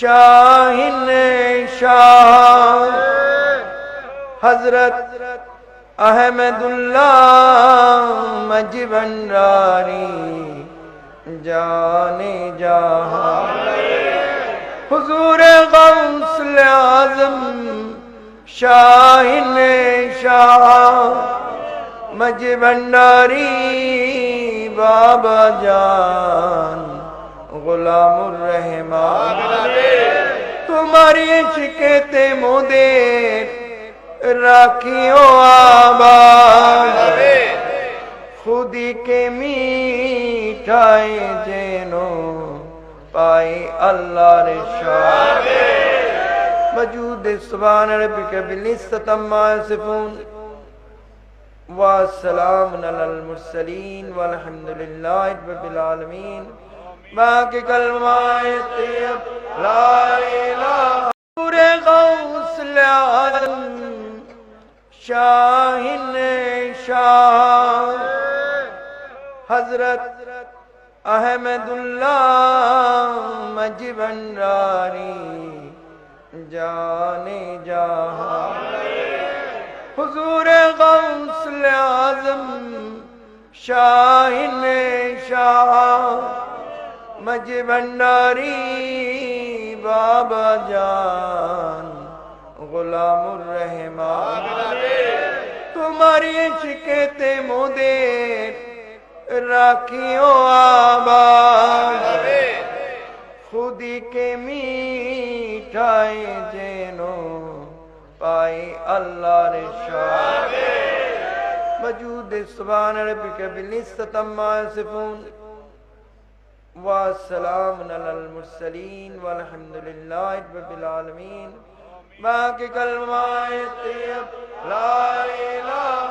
شاہن شاہ۔ حضرت احمد اللہ مجبنڈاری جانے جہاں۔ حضور غوث اعظم شاہن شاہ۔ مجبنڈاری بابا جان غلام الرحمان تمہاری شکیتے مودے راکھیو آباد۔ خودی کے میٹھائی جینو پائی اللہ رشاد وجود سبحان ربک بالعزت عما یصفون۔ والسلام علی المرسلین والحمد للہ رب العالمین۔ باقی کلمات طیب لا الہ پورے غوث العالم شاہن شاہ حضرت احمد اللہ مجبنڈاری جانے جہاں۔ حضور غوث اعظم شاہن شاہ مجبنڈاری بابا جان، غلام الرحمان تمہاری شکیتے مودے، راکھیو آباد خودی کے میٹھائی جینو پائی اللہ رشاد وجود سبحان ربک بالعزت عما یصفون۔ والسلام علی المرسلین والحمد للہ رب العالمین. باقی کلمات طیب لا الہ